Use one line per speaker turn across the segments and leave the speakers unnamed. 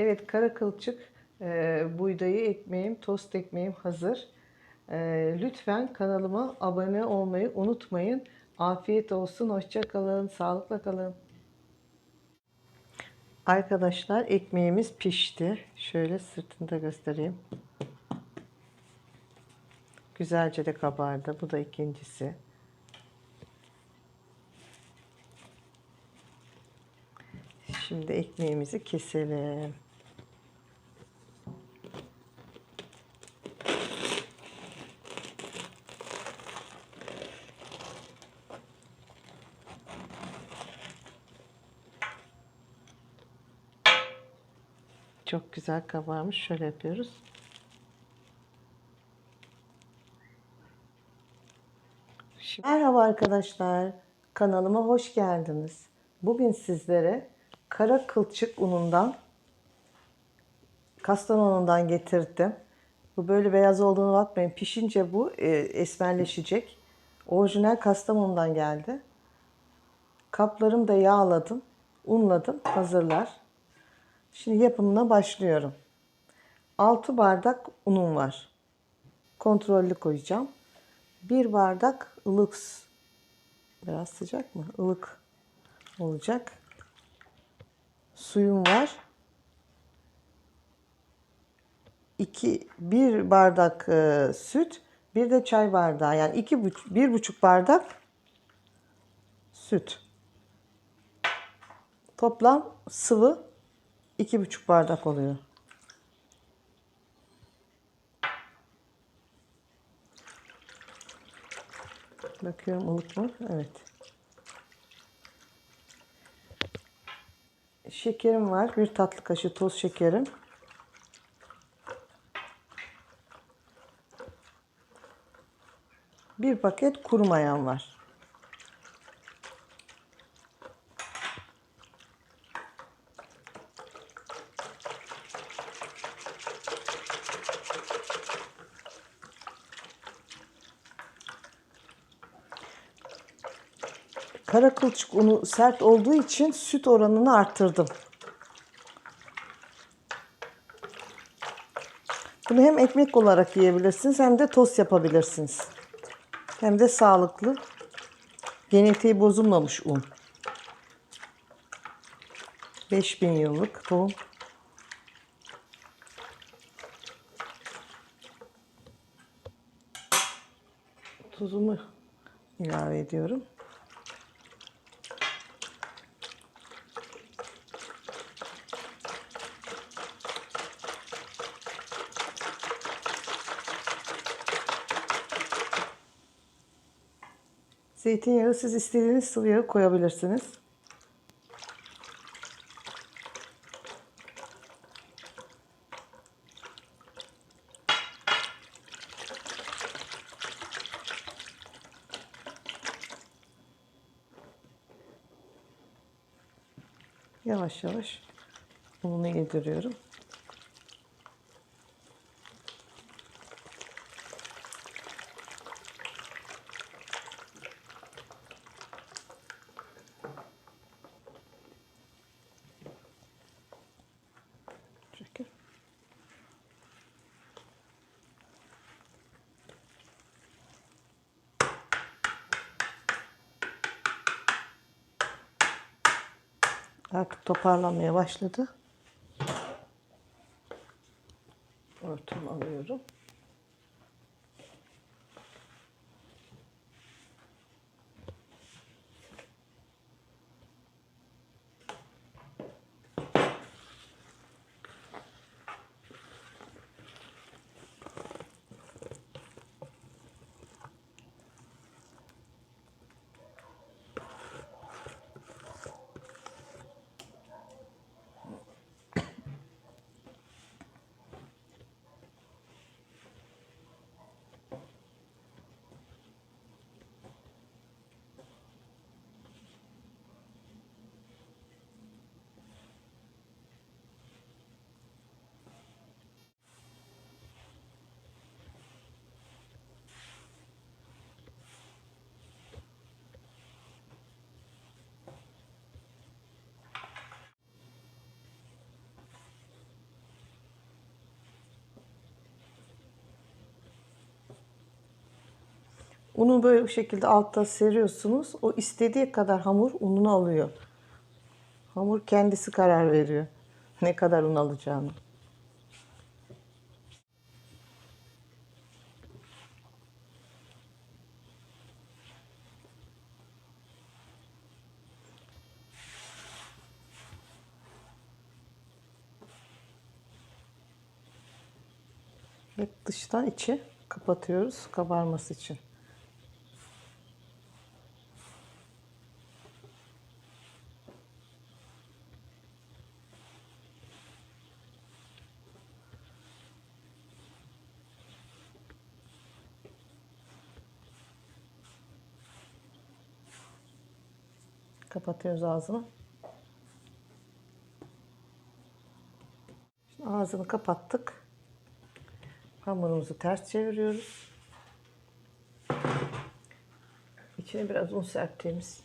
Evet kara kılçık e, buğdayı ekmeğim, tost ekmeğim hazır. E, lütfen kanalıma abone olmayı unutmayın. Afiyet olsun, hoşça kalın, sağlıkla kalın. Arkadaşlar ekmeğimiz pişti. Şöyle sırtını da göstereyim. Güzelce de kabardı. Bu da ikincisi. Şimdi ekmeğimizi keselim. Çok güzel kabarmış. Şöyle yapıyoruz. Şimdi- Merhaba arkadaşlar. Kanalıma hoş geldiniz. Bugün sizlere kara kılçık unundan Kastamonu'dan getirdim. Bu böyle beyaz olduğunu bakmayın. Pişince bu e, esmerleşecek. Orijinal Kastamonu'dan geldi. Kaplarımı da yağladım. Unladım. Hazırlar. Şimdi yapımına başlıyorum. 6 bardak unum var. Kontrollü koyacağım. 1 bardak ılık. Biraz sıcak mı? Ilık olacak. Suyum var. 2 1 bardak e, süt, bir de çay bardağı. Yani iki buçuk, bir buçuk bardak süt. Toplam sıvı iki buçuk bardak oluyor. Bakıyorum ılık mı? Evet. Şekerim var. Bir tatlı kaşığı toz şekerim. Bir paket kuru mayam var. Kara kılçık unu sert olduğu için süt oranını arttırdım. Bunu hem ekmek olarak yiyebilirsiniz hem de tost yapabilirsiniz. Hem de sağlıklı. Genetiği bozulmamış un. 5000 yıllık tohum. Tuzumu ilave ediyorum. Zeytinyağı siz istediğiniz sıvı yağı koyabilirsiniz. Yavaş yavaş ununu yediriyorum. Artık toparlanmaya başladı. Örtümü alıyorum. Unu böyle bu şekilde altta seriyorsunuz. O istediği kadar hamur ununu alıyor. Hamur kendisi karar veriyor. Ne kadar un alacağını. Hep dıştan içi kapatıyoruz kabarması için. Kapatıyoruz ağzını. Şimdi ağzını kapattık. Hamurumuzu ters çeviriyoruz. İçine biraz un serptiğimiz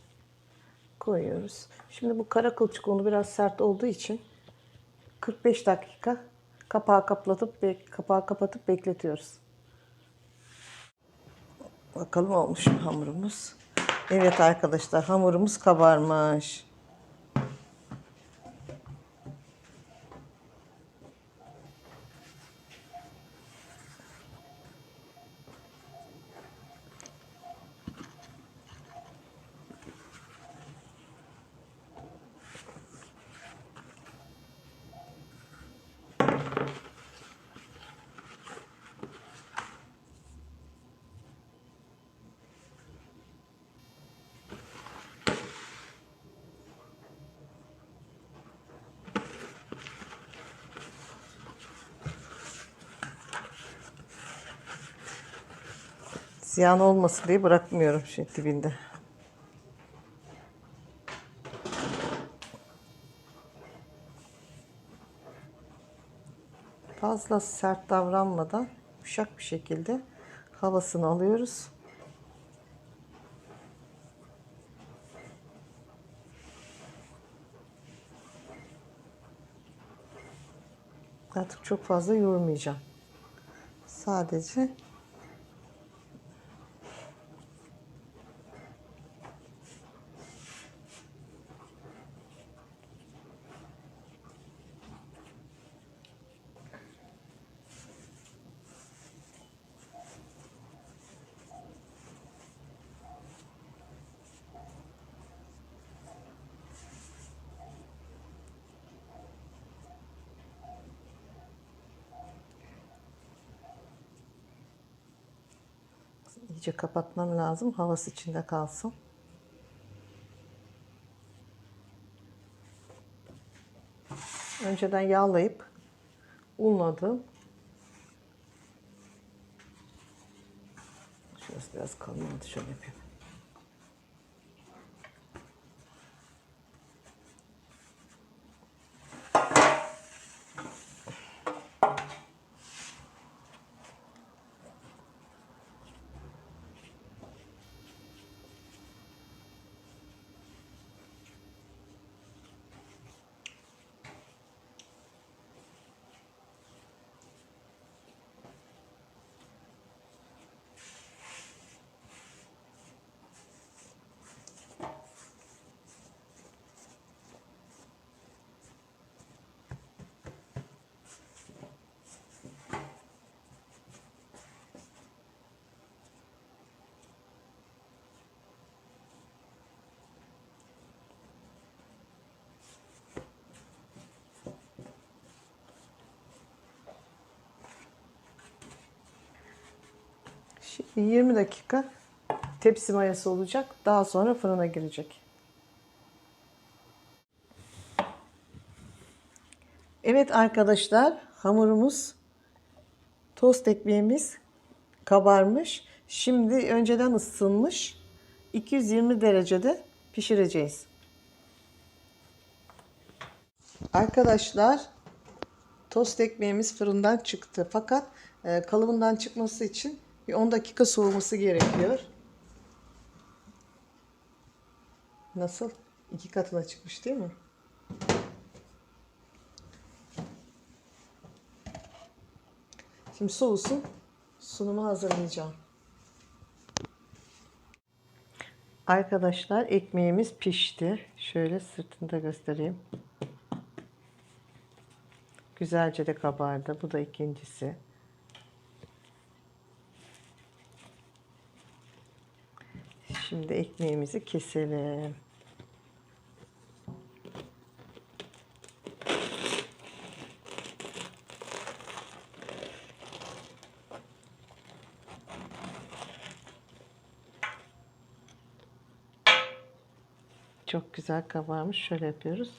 koyuyoruz. Şimdi bu kara kılçık unu biraz sert olduğu için 45 dakika kapağı kapatıp kapağı kapatıp bekletiyoruz. Bakalım olmuş mu hamurumuz? Evet arkadaşlar hamurumuz kabarmış. Ziyan olmasın diye bırakmıyorum şey dibinde. Fazla sert davranmadan yumuşak bir şekilde havasını alıyoruz. Artık çok fazla yoğurmayacağım. Sadece iyice kapatmam lazım. Havası içinde kalsın. Önceden yağlayıp unladım. Şurası biraz kalın. Şöyle yapayım. 20 dakika tepsi mayası olacak. Daha sonra fırına girecek. Evet arkadaşlar hamurumuz tost ekmeğimiz kabarmış. Şimdi önceden ısınmış. 220 derecede pişireceğiz. Arkadaşlar tost ekmeğimiz fırından çıktı. Fakat e, kalıbından çıkması için bir 10 dakika soğuması gerekiyor. Nasıl? İki katına çıkmış değil mi? Şimdi soğusun. Sunumu hazırlayacağım. Arkadaşlar ekmeğimiz pişti. Şöyle sırtını da göstereyim. Güzelce de kabardı. Bu da ikincisi. Şimdi ekmeğimizi keselim. Çok güzel kabarmış. Şöyle yapıyoruz.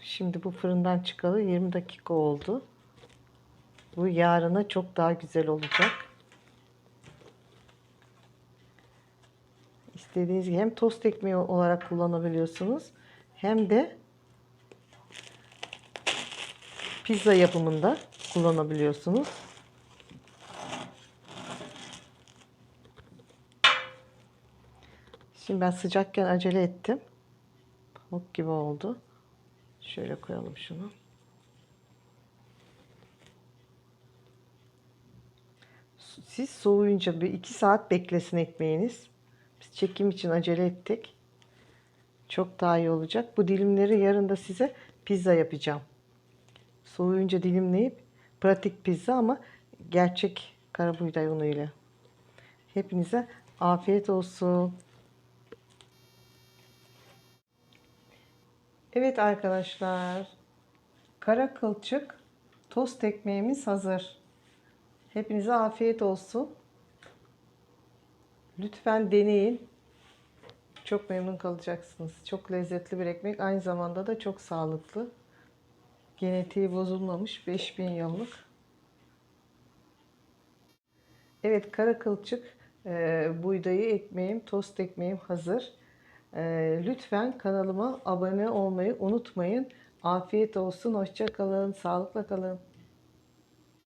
Şimdi bu fırından çıkalı 20 dakika oldu. Bu yarına çok daha güzel olacak. İstediğiniz gibi hem tost ekmeği olarak kullanabiliyorsunuz hem de pizza yapımında kullanabiliyorsunuz. Şimdi ben sıcakken acele ettim. Pamuk gibi oldu. Şöyle koyalım şunu. Siz soğuyunca bir iki saat beklesin ekmeğiniz. Biz çekim için acele ettik. Çok daha iyi olacak. Bu dilimleri yarın da size pizza yapacağım. Soğuyunca dilimleyip pratik pizza ama gerçek karabuğday unuyla. Hepinize afiyet olsun. Evet arkadaşlar. Kara kılçık tost ekmeğimiz hazır. Hepinize afiyet olsun. Lütfen deneyin. Çok memnun kalacaksınız. Çok lezzetli bir ekmek. Aynı zamanda da çok sağlıklı. Genetiği bozulmamış 5000 yıllık. Evet kara kılçık e, buğdayı ekmeğim, tost ekmeğim hazır. E, lütfen kanalıma abone olmayı unutmayın. Afiyet olsun, hoşça kalın, sağlıkla kalın.